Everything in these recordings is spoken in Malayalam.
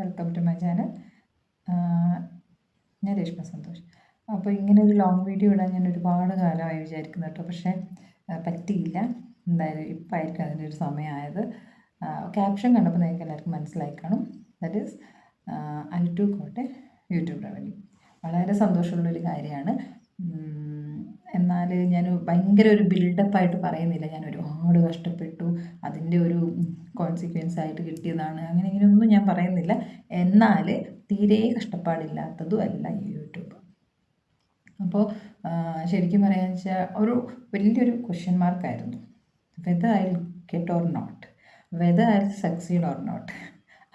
Welcome to my channel. ഞാൻ രേഷ്മ സന്തോഷ്. അപ്പോൾ ഇങ്ങനെ ഒരു ലോങ് വീഡിയോ ഇടാൻ ഞാൻ ഒരുപാട് കാലമായി വിചാരിക്കുന്നു കേട്ടോ. പക്ഷേ പറ്റിയില്ല. എന്തായാലും ഇപ്പം ആയിരിക്കും അതിന്റെ ഒരു സമയമായത്. ക്യാപ്ഷൻ കണ്ടപ്പോൾ നിങ്ങൾക്ക് എല്ലാവർക്കും മനസ്സിലായി കാണും. That is I too got YouTube revenue വളരെ സന്തോഷമുള്ളൊരു കാര്യമാണ്. എന്നാൽ ഞാൻ ഭയങ്കര ഒരു ബിൽഡപ്പായിട്ട് പറയുന്നില്ല. ഞാൻ ഒരുപാട് കഷ്ടപ്പെട്ടു. അതിന്റെ ഒരു കോൺസിക്വൻസ് ആയിട്ട് കിട്ടിയതാണ്. അങ്ങനെ ഇങ്ങനെയൊന്നും ഞാൻ പറയുന്നില്ല. എന്നാൽ തീരെ കഷ്ടപ്പാടില്ലാത്തതും അല്ല ഈ യൂട്യൂബ്. അപ്പോൾ ശരിക്കും പറയാന്ന് വെച്ചാൽ ഒരു വലിയൊരു question മാർക്കായിരുന്നു whether I get or not whether I succeed or not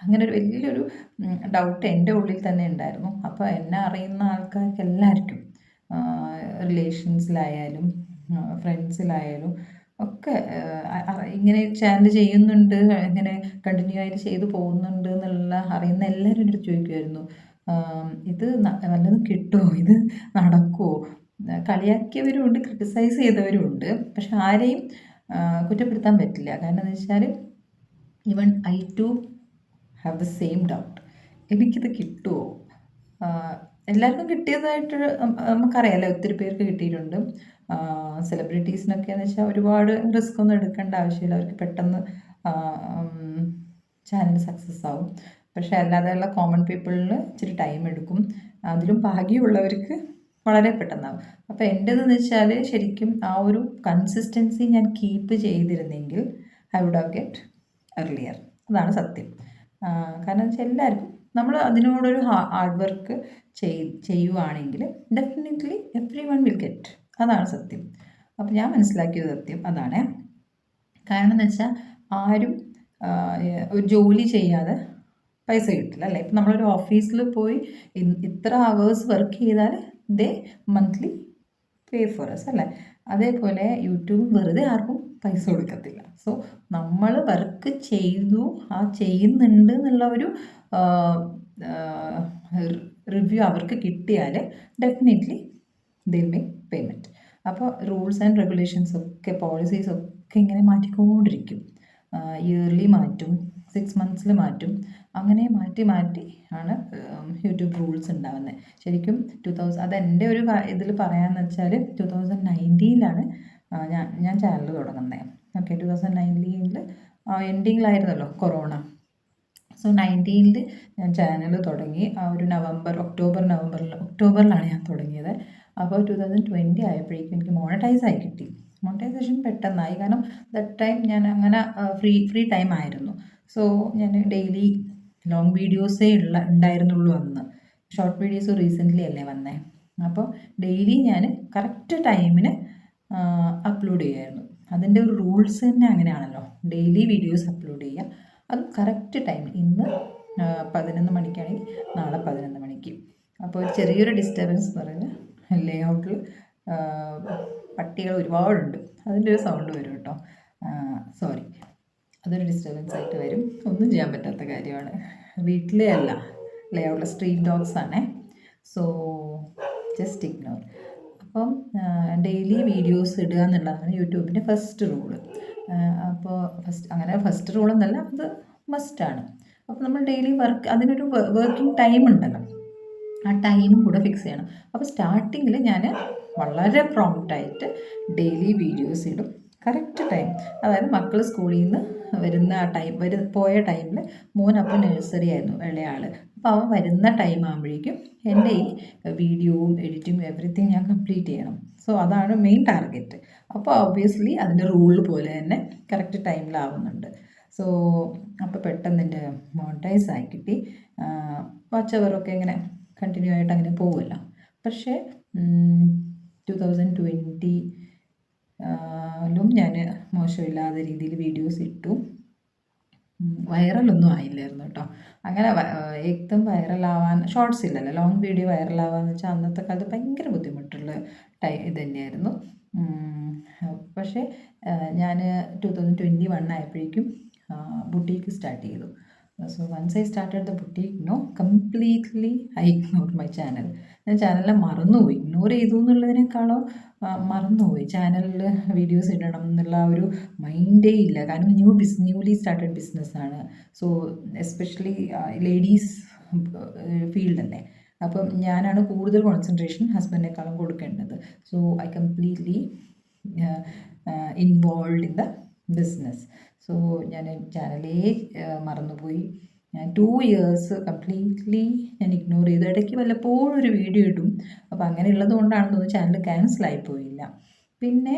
അങ്ങനെ ഒരു വലിയൊരു ഡൗട്ട് എന്റെ ഉള്ളിൽ തന്നെ ഉണ്ടായിരുന്നു. അപ്പോൾ എന്നെ അറിയുന്ന ആൾക്കാർക്ക് എല്ലാവർക്കും റിലേഷൻസിലായാലും ഫ്രണ്ട്സിലായാലും ഒക്കെ ഇങ്ങനെ ചാനൽ ചെയ്യുന്നുണ്ട് ഇങ്ങനെ കണ്ടിന്യൂ ആയിട്ട് ചെയ്തു പോകുന്നുണ്ട് എന്നുള്ള അറിയുന്ന എല്ലാവരും എന്റെ ചോദിക്കുമായിരുന്നു ഇത് നല്ലത് കിട്ടുമോ ഇത് നടക്കുമോ കളിയാക്കിയവരും ഉണ്ട് ക്രിട്ടിസൈസ് ചെയ്തവരും ഉണ്ട്. പക്ഷെ ആരെയും കുറ്റപ്പെടുത്താൻ പറ്റില്ല. കാരണം എന്ന് വെച്ചാൽ even I too have the same doubt എനിക്കിത് കിട്ടുമോ എല്ലാവർക്കും കിട്ടിയതായിട്ട് നമുക്കറിയാമല്ലോ ഒത്തിരി പേർക്ക് കിട്ടിയിട്ടുണ്ട്. സെലിബ്രിറ്റീസിനൊക്കെ എന്ന് വെച്ചാൽ ഒരുപാട് റിസ്ക് ഒന്നും എടുക്കേണ്ട ആവശ്യമില്ല. അവർക്ക് പെട്ടെന്ന് ചാനൽ സക്സസ് ആവും. പക്ഷേ അല്ലാതെയുള്ള കോമൺ പീപ്പിളിൽ ഇച്ചിരി ടൈം എടുക്കും. അതിലും ഭാഗ്യമുള്ളവർക്ക് വളരെ പെട്ടെന്നാവും. അപ്പോൾ എന്റെതെന്ന് വെച്ചാൽ ശരിക്കും ആ ഒരു കൺസിസ്റ്റൻസി ഞാൻ കീപ്പ് ചെയ്തിരുന്നെങ്കിൽ I would have get earlier അതാണ് സത്യം. കാരണം വെച്ചാൽ എല്ലാവർക്കും നമ്മൾ അതിനോടൊരു ഹാർഡ് വർക്ക് ചെയ് ചെയ്യുവാണെങ്കിൽ definitely everyone will get അതാണ് സത്യം. അപ്പോൾ ഞാൻ മനസ്സിലാക്കിയത് സത്യം. അതാണ്. കാരണം എന്ന് വെച്ചാൽ ആരും ഒരു ജോലി ചെയ്യാതെ പൈസ കിട്ടില്ല അല്ലേ? ഇപ്പം നമ്മളൊരു ഓഫീസിൽ പോയി ഇത്ര അവേഴ്സ് വർക്ക് ചെയ്താൽ they monthly pay for us അല്ലേ? അതേപോലെ യൂട്യൂബ് വെറുതെ ആർക്കും പൈസ കൊടുക്കത്തില്ല. സോ നമ്മൾ വർക്ക് ചെയ്തു ആ ചെയ്യുന്നുണ്ട് എന്നുള്ള ഒരു റിവ്യൂ അവർക്ക് കിട്ടിയാൽ ഡെഫിനറ്റ്ലി ദിൽ മേക്ക് പേയ്മെന്റ് അപ്പോൾ റൂൾസ് ആൻഡ് റെഗുലേഷൻസ് ഒക്കെ പോളിസീസ് ഒക്കെ ഇങ്ങനെ മാറ്റിക്കൊണ്ടിരിക്കും. ഇയർലി മാറ്റും സിക്സ് മന്ത്സിൽ മാറ്റും. അങ്ങനെ മാറ്റി മാറ്റി ആണ് യൂട്യൂബ് റൂൾസ് ഉണ്ടാകുന്നത് ശരിക്കും ടു തൗസൻഡ് അത് എന്റെ ഒരു ഇതിൽ പറയാമെന്ന് വെച്ചാൽ ടു തൗസൻഡ് നയന്റീനിലാണ് ഞാൻ ഞാൻ ചാനൽ തുടങ്ങുന്നത് ഓക്കെ ടു തൗസൻഡ് നയന്റീനിൽ എൻഡിങ്ങിലായിരുന്നല്ലോ കൊറോണ സോ നയന്റീനിൽ ഞാൻ ചാനൽ തുടങ്ങി. ആ ഒരു നവംബർ ഒക്ടോബർ നവംബറിൽ ഒക്ടോബറിലാണ് ഞാൻ തുടങ്ങിയത്. അപ്പോൾ ടു തൗസൻഡ് ട്വന്റി ആയപ്പോഴേക്കും എനിക്ക് മോണറ്റൈസ് ആയി കിട്ടി. മോണറ്റൈസേഷൻ പെട്ടെന്നായി. കാരണം ദറ്റ് ടൈം ഞാൻ അങ്ങനെ ഫ്രീ ഫ്രീ ടൈം ആയിരുന്നു. സോ ഞാൻ ഡെയിലി ലോങ് വീഡിയോസേ ഉള്ള ഉണ്ടായിരുന്നുള്ളൂ അന്ന്. ഷോർട്ട് വീഡിയോസ് റീസെന്റ്ലി അല്ലേ വന്നേ. അപ്പോൾ ഡെയിലി ഞാൻ കറക്റ്റ് ടൈമിന് അപ്ലോഡ് ചെയ്യുമായിരുന്നു അതിന്റെ ഒരു റൂൾസ് തന്നെ അങ്ങനെയാണല്ലോ. ഡെയിലി വീഡിയോസ് അപ്ലോഡ് ചെയ്യുക. അത് കറക്റ്റ് ടൈം ഇന്ന് പതിനൊന്ന് മണിക്കാണെങ്കിൽ നാളെ പതിനൊന്ന് മണിക്ക്. അപ്പോൾ ഒരു ചെറിയൊരു ഡിസ്റ്റർബൻസ് എന്ന് പറയുന്നത് ലേ ഔട്ടിൽ പട്ടികൾ ഒരുപാടുണ്ട്. അതിന്റെ ഒരു സൗണ്ട് വരും കേട്ടോ. സോറി അതൊരു ഡിസ്റ്റർബൻസ് ആയിട്ട് വരും. ഒന്നും ചെയ്യാൻ പറ്റാത്ത കാര്യമാണ്. വീട്ടിലെ അല്ല ലേ ഔട്ടിലെ സ്ട്രീറ്റ് ഡോഗ്സ് ആണേ. സോ ജസ്റ്റ് ഇഗ്നോർ അപ്പം ഡെയിലി വീഡിയോസ് ഇടുക എന്നുള്ളതാണ് യൂട്യൂബിന്റെ ഫസ്റ്റ് റൂൾ അപ്പോൾ ഫസ്റ്റ് അങ്ങനെ ഫസ്റ്റ് റൂൾ എന്നല്ല അത് മസ്റ്റാണ് അപ്പോൾ നമ്മൾ ഡെയിലി വർക്ക് അതിനൊരു വർക്കിംഗ് ടൈം ഉണ്ടല്ലോ. ആ ടൈമും കൂടെ ഫിക്സ് ചെയ്യണം. അപ്പോൾ സ്റ്റാർട്ടിങ്ങിൽ ഞാൻ വളരെ പ്രോംപ്റ്റായിട്ട് ഡെയിലി വീഡിയോസ് ഇടും. കറക്റ്റ് ടൈം അതായത് മക്കൾ സ്കൂളിൽ നിന്ന് വരുന്ന ആ ടൈം വരു പോയ ടൈമിൽ മോൻ അപ്പോൾ നഴ്സറി ആയിരുന്നു ഇളയാൾ അപ്പോൾ അവൻ വരുന്ന ടൈം ആകുമ്പോഴേക്കും എന്റെ ഈ വീഡിയോവും എഡിറ്റിങ്ങും എവറിത്തിങ് ഞാൻ കംപ്ലീറ്റ് ചെയ്യണം. സോ അതാണ് മെയിൻ ടാർഗറ്റ് അപ്പോൾ ഒബ്വിയസ്ലി അതിന്റെ റൂൾ പോലെ തന്നെ കറക്റ്റ് ടൈമിലാവുന്നുണ്ട് സോ അപ്പോൾ പെട്ടെന്ന് എന്റെ മോണിറ്റൈസ് ആയി കിട്ടി. വാച്ച് അവറൊക്കെ ഇങ്ങനെ കണ്ടിന്യൂ ആയിട്ട് അങ്ങനെ പോകുമല്ലോ പക്ഷേ ടു തൗസൻഡ് ട്വന്റി ലും ഞാൻ മോശമില്ലാതെ രീതിയിൽ വീഡിയോസ് ഇട്ടു. വൈറലൊന്നും ആയില്ലായിരുന്നു കേട്ടോ. അങ്ങനെ ഏകദം വൈറലാവാൻ ഷോർട്സ് ഇല്ലല്ലോ ലോങ് വീഡിയോ വൈറലാവാന്ന് വെച്ചാൽ അന്നത്തെ കാലത്ത് ഭയങ്കര ബുദ്ധിമുട്ടുള്ള ടൈ ഇത് തന്നെയായിരുന്നു പക്ഷേ ഞാൻ ടു തൗസൻഡ് ട്വന്റി വൺ ആയപ്പോഴേക്കും ബുട്ടീക്ക് സ്റ്റാർട്ട് ചെയ്തു. So once I started the boutique no completely I ignore my channel ഞാൻ ചാനലിനെ മറന്നുപോയി. ഇഗ്നോർ ചെയ്തു എന്നുള്ളതിനേക്കാളോ മറന്നുപോയി. ചാനലിൽ വീഡിയോസ് ഇടണം എന്നുള്ള ഒരു മൈൻഡേ ഇല്ല. കാരണം ന്യൂ ബിസ് ന്യൂലി സ്റ്റാർട്ടഡ് ബിസിനസ്സാണ് സോ എസ്പെഷ്യലി ലേഡീസ് തന്നെ അപ്പം ഞാനാണ് കൂടുതൽ കോൺസെൻട്രേഷൻ ഹസ്ബൻഡിനേക്കാളും കൊടുക്കേണ്ടത്. So I completely involve in the business so ഞാൻ ചാനലേ മറന്നുപോയി. ഞാൻ ടു ഇയേഴ്സ് കംപ്ലീറ്റ്ലി ഞാൻ ഇഗ്നോർ ചെയ്തു. ഇടയ്ക്ക് വല്ലപ്പോഴും ഒരു വീഡിയോ ഇടും. അപ്പോൾ അങ്ങനെയുള്ളത് കൊണ്ടാണെന്ന് തോന്നുന്നു ചാനൽ ക്യാൻസലായി പോയില്ല. പിന്നെ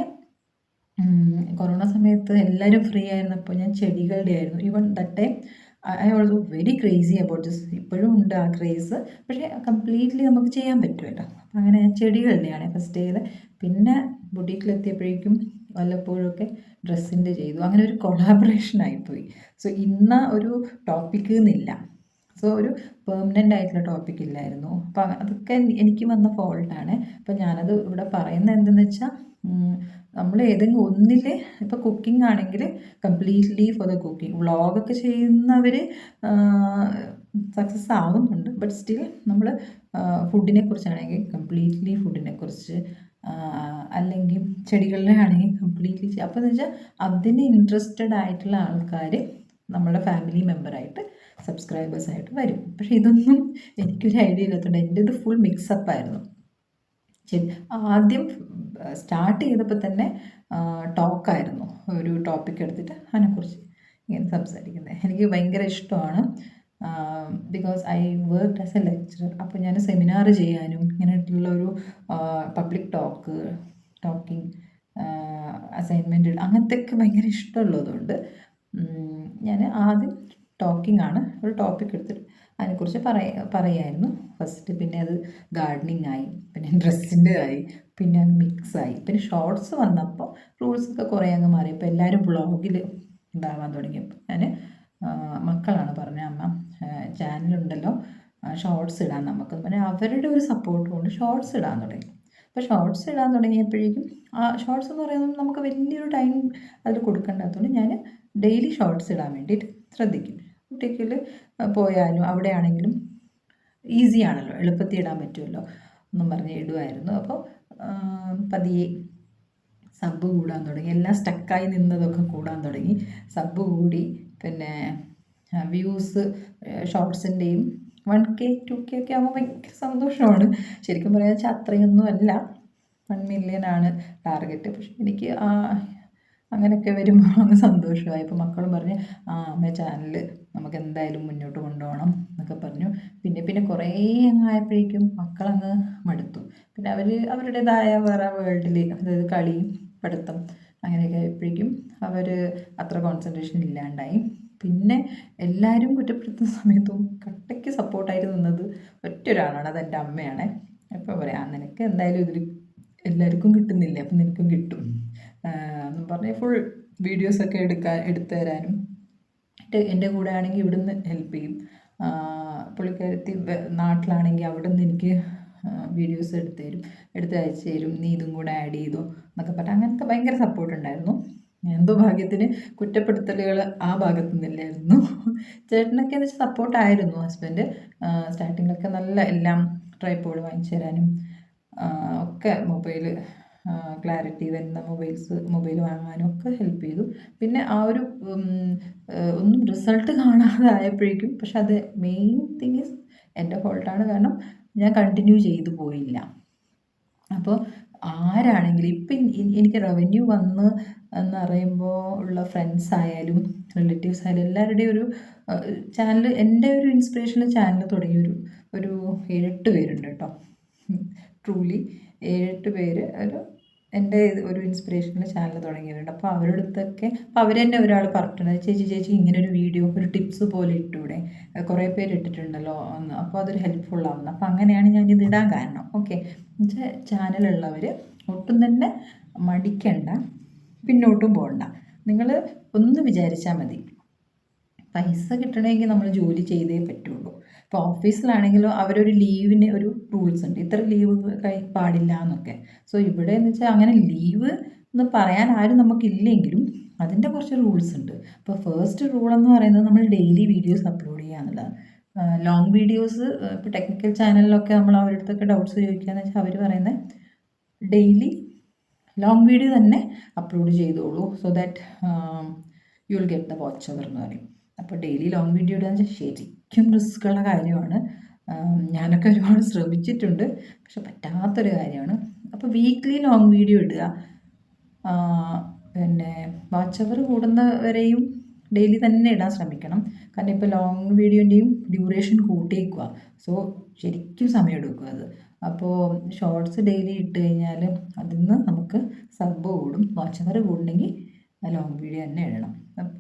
കൊറോണ സമയത്ത് എല്ലാവരും ഫ്രീ ആയിരുന്നപ്പോൾ ഞാൻ ചെടികളുടെ ആയിരുന്നു. Even that time I also very crazy about this ഇപ്പോഴും ഉണ്ട് ആ ക്രേസ് പക്ഷേ കംപ്ലീറ്റ്ലി നമുക്ക് ചെയ്യാൻ പറ്റുമല്ലോ. അങ്ങനെ ഞാൻ ചെടികളുടെയാണ് ഫസ്റ്റ് ചെയ്ത് പിന്നെ ബുട്ടീക്കിലെത്തിയപ്പോഴേക്കും വല്ലപ്പോഴൊക്കെ ഡ്രസ്സിന്റെ ചെയ്തു. അങ്ങനെ ഒരു കൊളാബറേഷൻ ആയിപ്പോയി. സോ ഇന്ന ഒരു ടോപ്പിക്ക് എന്നില്ല സോ ഒരു പെർമനന്റ് ആയിട്ടുള്ള ടോപ്പിക് ഇല്ലായിരുന്നു. അപ്പം അതൊക്കെ എനിക്ക് വന്ന ഫോൾട്ടാണ് അപ്പം ഞാനത് ഇവിടെ പറയുന്നത് എന്തെന്ന് വെച്ചാൽ നമ്മൾ ഏതെങ്കിലും ഒന്നിൽ ഇപ്പോൾ കുക്കിംഗ് ആണെങ്കിൽ കംപ്ലീറ്റ്ലി ഫോർ ദ കുക്കിംഗ് വ്ളോഗൊക്കെ ചെയ്യുന്നവർ സക്സസ് ആവുന്നുണ്ട്. ബട്ട് സ്റ്റിൽ നമ്മൾ ഫുഡിനെ കുറിച്ചാണെങ്കിൽ കംപ്ലീറ്റ്ലി ഫുഡിനെ കുറിച്ച് അല്ലെങ്കിൽ ചെടികളിലെ ആണെങ്കിൽ കംപ്ലീറ്റ്ലി അപ്പോൾ എന്ന് വെച്ചാൽ അതിന് ഇൻട്രസ്റ്റഡ് ആയിട്ടുള്ള ആൾക്കാർ നമ്മുടെ ഫാമിലി മെമ്പറായിട്ട് സബ്സ്ക്രൈബേഴ്സായിട്ട് വരും. പക്ഷേ ഇതൊന്നും എനിക്കൊരു ഐഡിയ ഇല്ലാത്തതുകൊണ്ട് എന്റെ ഇത് ഫുൾ മിക്സപ്പ് ആയിരുന്നു. ശരി ആദ്യം സ്റ്റാർട്ട് ചെയ്തപ്പോൾ തന്നെ ടോക്കായിരുന്നു ഒരു ടോപ്പിക് എടുത്തിട്ട് അതിനെക്കുറിച്ച് ഇങ്ങനെ സംസാരിക്കുന്നത്. എനിക്ക് ഭയങ്കര ഇഷ്ടമാണ്. Because I work as a lecturer അപ്പോൾ ഞാൻ സെമിനാർ ചെയ്യാനും ഇങ്ങനെയുള്ള ഒരു പബ്ലിക് ടോക്ക് ടോക്കിംഗ് അസൈൻമെന്റ് അങ്ങനത്തെ ഒക്കെ ഭയങ്കര ഇഷ്ടമുള്ളതുകൊണ്ട് ഞാൻ ആദ്യം ടോക്കിംഗ് ആണ് ഒരു ടോപ്പിക് എടുത്തിട്ട് അതിനെക്കുറിച്ച് പറയ പറയായിരുന്നു. ഫസ്റ്റ് പിന്നെ അത് ഗാർഡനിങ് ആയി പിന്നെ ഡ്രസ്സിന്റെ ആയി പിന്നെ അത് മിക്സ് ആയി. പിന്നെ ഷോർട്സ് വന്നപ്പോൾ റൂൾസൊക്കെ കുറേ അങ്ങ് മാറി. ഇപ്പോൾ എല്ലാവരും വ്ളോഗിൽ ഉണ്ടാവാൻ തുടങ്ങിയപ്പോൾ ഞാൻ മക്കളാണ് പറഞ്ഞത് അമ്മ. ചാനലുണ്ടല്ലോ. ഷോർട്സ് ഇടാൻ നമുക്ക്. പിന്നെ അവരുടെ ഒരു സപ്പോർട്ട് കൊണ്ട് ഷോർട്സ് ഇടാൻ തുടങ്ങി. അപ്പോൾ ഷോർട്സ് ഇടാൻ തുടങ്ങിയപ്പോഴേക്കും ആ ഷോർട്സ് എന്ന് പറയുന്നത് നമുക്ക് വലിയൊരു ടൈം അതിൽ കൊടുക്കേണ്ടാത്തതുകൊണ്ട് ഞാൻ ഡെയിലി ഷോർട്സ് ഇടാൻ വേണ്ടിയിട്ട് ശ്രദ്ധിക്കും. കുട്ടിക്കിൽ പോയാലും അവിടെയാണെങ്കിലും ഈസി ആണല്ലോ. എളുപ്പത്തിൽ ഇടാൻ പറ്റുമല്ലോ എന്നും പറഞ്ഞ് ഇടുമായിരുന്നു അപ്പോൾ പതിയെ സബ് കൂടാൻ തുടങ്ങി. എല്ലാം സ്റ്റക്കായി നിന്നതൊക്കെ കൂടാൻ തുടങ്ങി. സബ് കൂടി പിന്നെ വ്യൂസ് ഷോർട്സിന്റെയും വൺ കെ ടു കെ ഒക്കെ ആകുമ്പോൾ ഭയങ്കര സന്തോഷമാണ്. ശരിക്കും പറയാന്ന് വെച്ചാൽ അത്രയൊന്നും അല്ല. വൺ മില്യൺ ആണ് ടാർഗറ്റ് പക്ഷെ എനിക്ക് അങ്ങനെയൊക്കെ വരുമ്പോൾ അങ്ങ് സന്തോഷമായി. അപ്പോൾ മക്കളും പറഞ്ഞ് ആ അമ്മ ചാനൽ നമുക്ക് എന്തായാലും മുന്നോട്ട് കൊണ്ടുപോകണം എന്നൊക്കെ പറഞ്ഞു. പിന്നെ പിന്നെ കുറേ അങ്ങ് ആയപ്പോഴേക്കും മക്കളങ്ങ് മടുത്തു. പിന്നെ അവർ അവരുടേതായ വേറെ വേൾഡിൽ അതായത് കളി പഠിത്തം അങ്ങനെയൊക്കെ ആയപ്പോഴേക്കും അവർ അത്ര കോൺസെൻട്രേഷൻ ഇല്ലാണ്ടായി. പിന്നെ എല്ലാവരും കുറ്റപ്പെടുത്തുന്ന സമയത്തും കട്ടയ്ക്ക് സപ്പോർട്ടായിട്ട് നിന്നത് ഒറ്റ ഒരാളാണ് അത് എന്റെ അമ്മയാണ്. അപ്പോൾ പറയാം നിനക്ക് എന്തായാലും ഇതിൽ എല്ലാവർക്കും കിട്ടുന്നില്ല അപ്പം നിനക്കും കിട്ടും. എന്ന് പറഞ്ഞാൽ ഫുൾ വീഡിയോസൊക്കെ എടുക്കാൻ എടുത്തു തരാനും. എന്റെ കൂടെ ആണെങ്കിൽ ഇവിടുന്ന് ഹെൽപ്പ് ചെയ്യും. പുള്ളിക്കാരത്തി നാട്ടിലാണെങ്കിൽ അവിടെ നിന്ന് എനിക്ക് വീഡിയോസ് എടുത്ത് തരും. എടുത്ത് അയച്ചു തരും. നീ ഇതും കൂടെ ആഡ് ചെയ്തോ എന്നൊക്കെ പറഞ്ഞാൽ അങ്ങനത്തെ ഭയങ്കര സപ്പോർട്ട് ഉണ്ടായിരുന്നു. എന്തോ ഭാഗ്യത്തിന് കുറ്റപ്പെടുത്തലുകൾ ആ ഭാഗത്തു നിന്നില്ലായിരുന്നു. ചേട്ടനൊക്കെ എന്ന് വെച്ചാൽ സപ്പോർട്ടായിരുന്നു ഹസ്ബൻഡ് സ്റ്റാർട്ടിങ്ങിലൊക്കെ നല്ല എല്ലാം ട്രൈപ്പോഡ് വാങ്ങിച്ചു തരാനും ഒക്കെ മൊബൈൽ ക്ലാരിറ്റി വരുന്ന മൊബൈൽസ് മൊബൈൽ വാങ്ങാനും ഒക്കെ ഹെൽപ്പ് ചെയ്തു. പിന്നെ ആ ഒരു ഒന്നും റിസൾട്ട് കാണാതായപ്പോഴേക്കും പക്ഷെ അത് മെയിൻ തിങ് ഈസ് എന്റെ ഫോൾട്ടാണ് കാരണം ഞാൻ കണ്ടിന്യൂ ചെയ്തു പോയില്ല. അപ്പോൾ ആരാണെങ്കിലും ഇപ്പം എനിക്ക് റവന്യൂ വന്ന് എന്ന് പറയുമ്പോൾ ഉള്ള ഫ്രണ്ട്സ് ആയാലും റിലേറ്റീവ്സ് ആയാലും എല്ലാവരുടെയും ഒരു ചാനൽ എന്റെ ഒരു ഇൻസ്പിറേഷൻ ചാനൽ തുടങ്ങിയൊരു ഒരു ഏഴെട്ട് പേരുണ്ട് കേട്ടോ. ട്രൂലി ഏഴെട്ട് പേര് ഒരു എന്റെ ഒരു ഇൻസ്പിറേഷനിൽ ചാനൽ തുടങ്ങിയവരുണ്ട് അപ്പോൾ അവരുടെ അടുത്തൊക്കെ അപ്പോൾ അവർ തന്നെ ഒരാൾ പറഞ്ഞിട്ടുണ്ട് ചേച്ചി ചേച്ചി ഇങ്ങനെ ഒരു വീഡിയോ ഒരു ടിപ്സ് പോലെ ഇട്ടൂടെ? കുറേ പേര് ഇട്ടിട്ടുണ്ടല്ലോ എന്ന്. അപ്പോൾ അതൊരു ഹെൽപ്ഫുൾ ആവുന്നത് അപ്പോൾ അങ്ങനെയാണ് ഞാൻ ഇത് ഇടാൻ കാരണം. ഓക്കെ എന്നുവെച്ചാൽ ചാനലുള്ളവർ ഒട്ടും തന്നെ മടിക്കണ്ട പിന്നോട്ടും പോകണ്ട. നിങ്ങൾ ഒന്ന് വിചാരിച്ചാൽ മതി. പൈസ കിട്ടണമെങ്കിൽ നമ്മൾ ജോലി ചെയ്തേ പറ്റുള്ളൂ. ഇപ്പോൾ ഓഫീസിലാണെങ്കിലും അവരൊരു ലീവിന് ഒരു റൂൾസ് ഉണ്ട്. ഇത്ര ലീവ് കൈ പാടില്ല എന്നൊക്കെ. സോ ഇവിടെ എന്ന് വെച്ചാൽ അങ്ങനെ ലീവ് എന്ന് പറയാൻ ആരും നമുക്കില്ലെങ്കിലും അതിന്റെ കുറച്ച് റൂൾസ് ഉണ്ട്. അപ്പോൾ ഫസ്റ്റ് റൂൾ എന്ന് പറയുന്നത് നമ്മൾ ഡെയിലി വീഡിയോസ് അപ്ലോഡ് ചെയ്യുക എന്നുള്ളതാണ്. ലോങ് വീഡിയോസ് ഇപ്പോൾ ടെക്നിക്കൽ ചാനലിലൊക്കെ നമ്മൾ അവരുടെ അടുത്തൊക്കെ ഡൗട്ട്സ് ചോദിക്കുകയെന്ന് വെച്ചാൽ അവർ പറയുന്നത് ഡെയിലി ലോങ് വീഡിയോ തന്നെ അപ്ലോഡ് ചെയ്തോളൂ. So that you will get the watch hour എന്ന് പറയും. അപ്പോൾ ഡെയിലി ലോങ് വീഡിയോ വെച്ചാൽ ശരിക്കും റിസ്ക്കുള്ള കാര്യമാണ്. ഞാനൊക്കെ ഒരുപാട് ശ്രമിച്ചിട്ടുണ്ട്. പക്ഷെ പറ്റാത്തൊരു കാര്യമാണ്. അപ്പോൾ വീക്ക്ലി ലോങ് വീഡിയോ ഇടുക. പിന്നെ വാച്ച് അവർ കൂടുന്നവരെയും ഡെയിലി തന്നെ ഇടാൻ ശ്രമിക്കണം. കാരണം ഇപ്പോൾ ലോങ് വീഡിയോന്റെയും ഡ്യൂറേഷൻ കൂട്ടിയേക്കുക. സോ ശരിക്കും സമയം എടുക്കുക അത്. അപ്പോൾ ഷോർട്സ് ഡെയിലി ഇട്ട് കഴിഞ്ഞാൽ അതിൽ നിന്ന് നമുക്ക് സബ് കൂടും. വാച്ച് അവർ കൂടണമെങ്കിൽ ലോങ് വീഡിയോ തന്നെ ഇടണം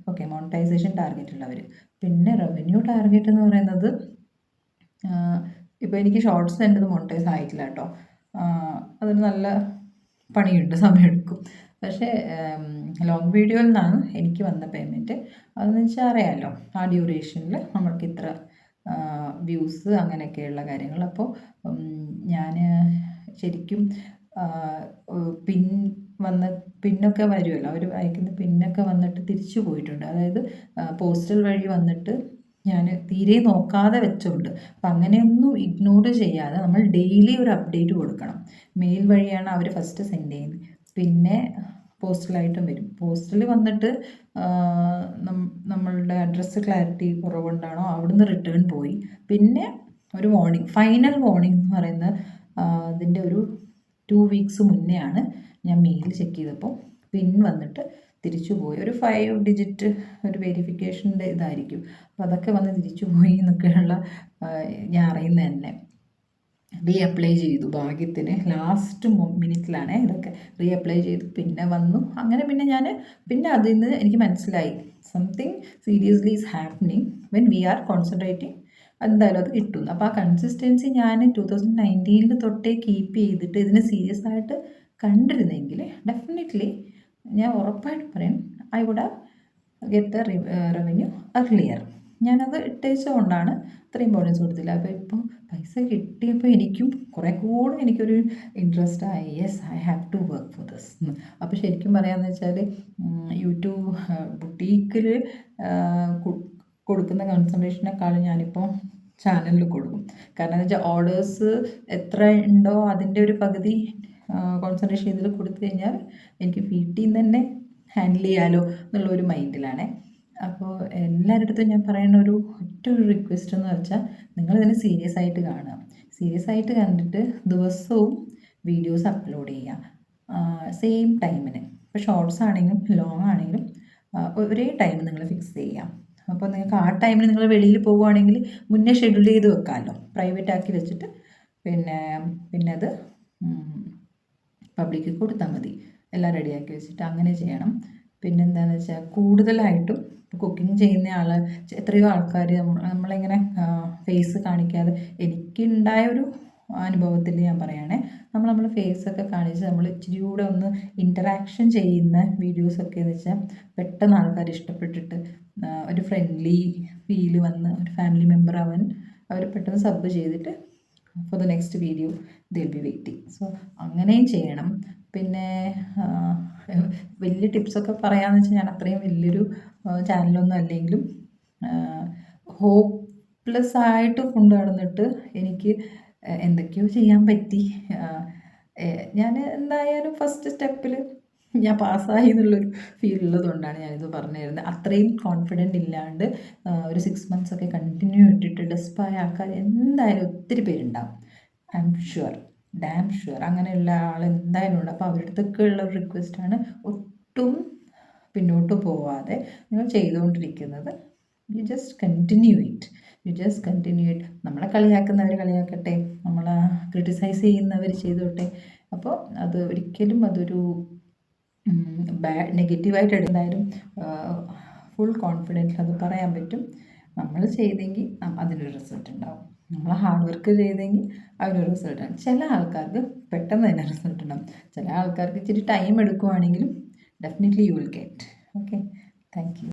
ഓക്കെ മോണിറ്റൈസേഷൻ ടാർഗറ്റ് ഉള്ളവർ പിന്നെ റവന്യൂ ടാർഗറ്റ് എന്ന് പറയുന്നത് ഇപ്പോൾ എനിക്ക് ഷോർട്സ് എന്റെത് മോണിറ്റൈസ് ആയിട്ടില്ല കേട്ടോ അതിന് നല്ല പണിയുണ്ട് സമയമെടുക്കും പക്ഷേ ലോങ് വീഡിയോയിൽ നിന്നാണ് എനിക്ക് വന്ന പേയ്മെന്റ് അതെന്ന് വെച്ചാൽ അറിയാമല്ലോ ആ ഡ്യൂറേഷനിൽ നമ്മൾക്ക് ഇത്ര വ്യൂസ് അങ്ങനെയൊക്കെയുള്ള കാര്യങ്ങൾ അപ്പോൾ ഞാൻ ശരിക്കും പിൻ വന്ന് പിന്നൊക്കെ വരുമല്ലോ. അവർ അയക്കുന്ന പിന്നൊക്കെ വന്നിട്ട് തിരിച്ചു പോയിട്ടുണ്ട്. അതായത് പോസ്റ്റൽ വഴി വന്നിട്ട് ഞാൻ തീരെ നോക്കാതെ വെച്ചുകൊണ്ട് അപ്പം അങ്ങനെയൊന്നും ഇഗ്നോർ ചെയ്യാതെ നമ്മൾ ഡെയിലി ഒരു അപ്ഡേറ്റ് കൊടുക്കണം. മെയിൽ വഴിയാണ് അവർ ഫസ്റ്റ് സെൻഡ് ചെയ്യുന്നത് പിന്നെ പോസ്റ്റലായിട്ടും വരും. പോസ്റ്റൽ വന്നിട്ട് നമ്മളുടെ അഡ്രസ്സ് ക്ലാരിറ്റി കുറവുകൊണ്ടാണോ അവിടുന്ന് റിട്ടേൺ പോയി. പിന്നെ ഒരു വാർണിംഗ് ഫൈനൽ വാർണിംഗ് എന്ന് പറയുന്ന അതിന്റെ ഒരു ടു വീക്സ് മുന്നെയാണ് ഞാൻ മെയിൽ ചെക്ക് ചെയ്തപ്പോൾ പിൻ വന്നിട്ട് തിരിച്ചു പോയി. ഒരു ഫൈവ് ഡിജിറ്റ് ഒരു വെരിഫിക്കേഷന്റെ ഇതായിരിക്കും. അപ്പോൾ അതൊക്കെ വന്ന് തിരിച്ചു പോയി എന്നൊക്കെയുള്ള ഞാൻ അറിയുന്നത് തന്നെ. റീ അപ്ലൈ ചെയ്തു ഭാഗ്യത്തിന്. ലാസ്റ്റ് മിനിറ്റിലാണ് ഇതൊക്കെ റീ അപ്ലൈ ചെയ്തു പിന്നെ വന്നു. അങ്ങനെ പിന്നെ ഞാൻ പിന്നെ അതിൽ നിന്ന് എനിക്ക് മനസ്സിലായി. Something seriously is happening when we are concentrating എന്തായാലും അത് കിട്ടും. അപ്പോൾ ആ കൺസിസ്റ്റൻസി ഞാൻ ടു തൗസൻഡ് നയന്റീനിൽ തൊട്ടേ കീപ്പ് ചെയ്തിട്ട് ഇതിനെ സീരിയസ് ആയിട്ട് കണ്ടിരുന്നെങ്കിൽ ഡെഫിനറ്റ്ലി ഞാൻ ഉറപ്പായിട്ട് പറയും I would get the revenue earlier ഞാനത് ഇട്ടേച്ചുകൊണ്ടാണ് അത്ര ഇമ്പോർട്ടൻസ് കൊടുത്തില്ല. അപ്പോൾ ഇപ്പോൾ പൈസ കിട്ടിയപ്പോൾ എനിക്കും കുറേ കൂടെ എനിക്കൊരു ഇൻട്രസ്റ്റ് ആയി. Yes I have to work for this അപ്പോൾ ശരിക്കും പറയാമെന്ന് വെച്ചാൽ യൂട്യൂബ് ബുട്ടീക്കിൽ കൊടുക്കുന്ന കൺസൾട്ടേഷനേക്കാളും ഞാനിപ്പോൾ ചാനലിൽ കൊടുക്കും. കാരണം എന്ന് വെച്ചാൽ ഓർഡേഴ്സ് എത്ര ഉണ്ടോ അതിന്റെ ഒരു പകുതി കോൺസെൻട്രേഷൻ ഇതിൽ കൊടുത്തു കഴിഞ്ഞാൽ എനിക്ക് വീട്ടിൽ നിന്ന് തന്നെ ഹാൻഡിൽ ചെയ്യാലോ എന്നുള്ള ഒരു മൈൻഡിലാണ് അപ്പോൾ എല്ലാവരുടെ അടുത്തും ഞാൻ പറയുന്ന ഒരു ഒറ്റ ഒരു റിക്വസ്റ്റ് എന്ന് വെച്ചാൽ നിങ്ങളിതിനെ സീരിയസ് ആയിട്ട് കാണുക. സീരിയസ് ആയിട്ട് കണ്ടിട്ട് ദിവസവും വീഡിയോസ് അപ്ലോഡ് ചെയ്യുക. സെയിം ടൈമിന് ഇപ്പോൾ ഷോർട്സ് ആണെങ്കിലും ലോങ് ആണെങ്കിലും ഒരേ ടൈം നിങ്ങൾ ഫിക്സ് ചെയ്യാം അപ്പോൾ നിങ്ങൾക്ക് ആ ടൈമിൽ നിങ്ങൾ വെളിയിൽ പോവുകയാണെങ്കിൽ മുന്നേ ഷെഡ്യൂൾ ചെയ്ത് വെക്കാമല്ലോ പ്രൈവറ്റ് ആക്കി വെച്ചിട്ട് പിന്നെ പിന്നെ അത് പബ്ലിക്ക് കൊടുത്താൽ മതി. എല്ലാം റെഡിയാക്കി വെച്ചിട്ട് അങ്ങനെ ചെയ്യണം. പിന്നെ പിന്നെന്താണെന്ന് വെച്ചാൽ കൂടുതലായിട്ടും കുക്കിംഗ് ചെയ്യുന്ന ആൾ എത്രയോ ആൾക്കാർ നമ്മളിങ്ങനെ ഫേസ് കാണിക്കാതെ എനിക്കുണ്ടായ ഒരു അനുഭവത്തിൽ ഞാൻ പറയുകയാണേ നമ്മൾ നമ്മൾ ഒക്കെ കാണിച്ച് നമ്മൾ ഇച്ചിരി കൂടെ ഒന്ന് ഇന്ററാക്ഷൻ ചെയ്യുന്ന വീഡിയോസൊക്കെ എന്ന് വെച്ചാൽ പെട്ടെന്ന് ആൾക്കാർ ഇഷ്ടപ്പെട്ടിട്ട് ഒരു ഫ്രണ്ട്ലി ഫീൽ വന്ന് ഒരു ഫാമിലി മെമ്പർ അവൻ അവർ പെട്ടെന്ന് സബ് ചെയ്തിട്ട് for the next video they'll be waiting so അങ്ങനെയും ചെയ്യണം. പിന്നെ വലിയ ടിപ്സൊക്കെ പറയാമെന്ന് വെച്ചാൽ ഞാൻ അത്രയും വലിയൊരു ചാനലൊന്നും അല്ലെങ്കിലും ഹോപ്പ്ലെസ് ആയിട്ട് കൊണ്ടു നടന്നിട്ട് എനിക്ക് എന്തൊക്കെയോ ചെയ്യാൻ പറ്റി. ഞാൻ എന്തായാലും ഫസ്റ്റ് സ്റ്റെപ്പിൽ ഞാൻ പാസ്സായി എന്നുള്ളൊരു ഫീൽ ഉള്ളതുകൊണ്ടാണ് ഞാനിത് പറഞ്ഞു തരുന്നത് അത്രയും കോൺഫിഡന്റ് ഇല്ലാണ്ട് ഒരു സിക്സ് മന്ത്സ് ഒക്കെ കണ്ടിന്യൂ ഇട്ടിട്ട് ഡെസ്പായ ആൾക്കാർ എന്തായാലും ഒത്തിരി പേരുണ്ടാവും. I am sure damn sure അങ്ങനെയുള്ള ആൾ എന്തായാലും ഉണ്ട്. അപ്പോൾ അവരുടെ അടുത്തൊക്കെ ഉള്ള ഒരു റിക്വസ്റ്റാണ് ഒട്ടും പിന്നോട്ട് പോവാതെ നിങ്ങൾ ചെയ്തുകൊണ്ടിരിക്കുന്നത്. You just continue it you just continue it നമ്മളെ കളിയാക്കുന്നവർ കളിയാക്കട്ടെ. നമ്മളെ ക്രിട്ടിസൈസ് ചെയ്യുന്നവർ ചെയ്തോട്ടെ. അപ്പോൾ അത് ഒരിക്കലും അതൊരു ബാഡ് നെഗറ്റീവായിട്ട് എടുത്താലും ഫുൾ കോൺഫിഡൻസ് അത് പറയാൻ പറ്റും. നമ്മൾ ചെയ്തെങ്കിൽ അതിനൊരു റിസൾട്ട് ഉണ്ടാവും. നമ്മൾ ഹാർഡ് വർക്ക് ചെയ്തെങ്കിൽ അതിനൊരു ആണ് ചില ആൾക്കാർക്ക് പെട്ടെന്ന് തന്നെ റിസൾട്ട് ഉണ്ടാവും. ചില ആൾക്കാർക്ക് ഇച്ചിരി time എടുക്കുവാണെങ്കിലും definitely you will get okay thank you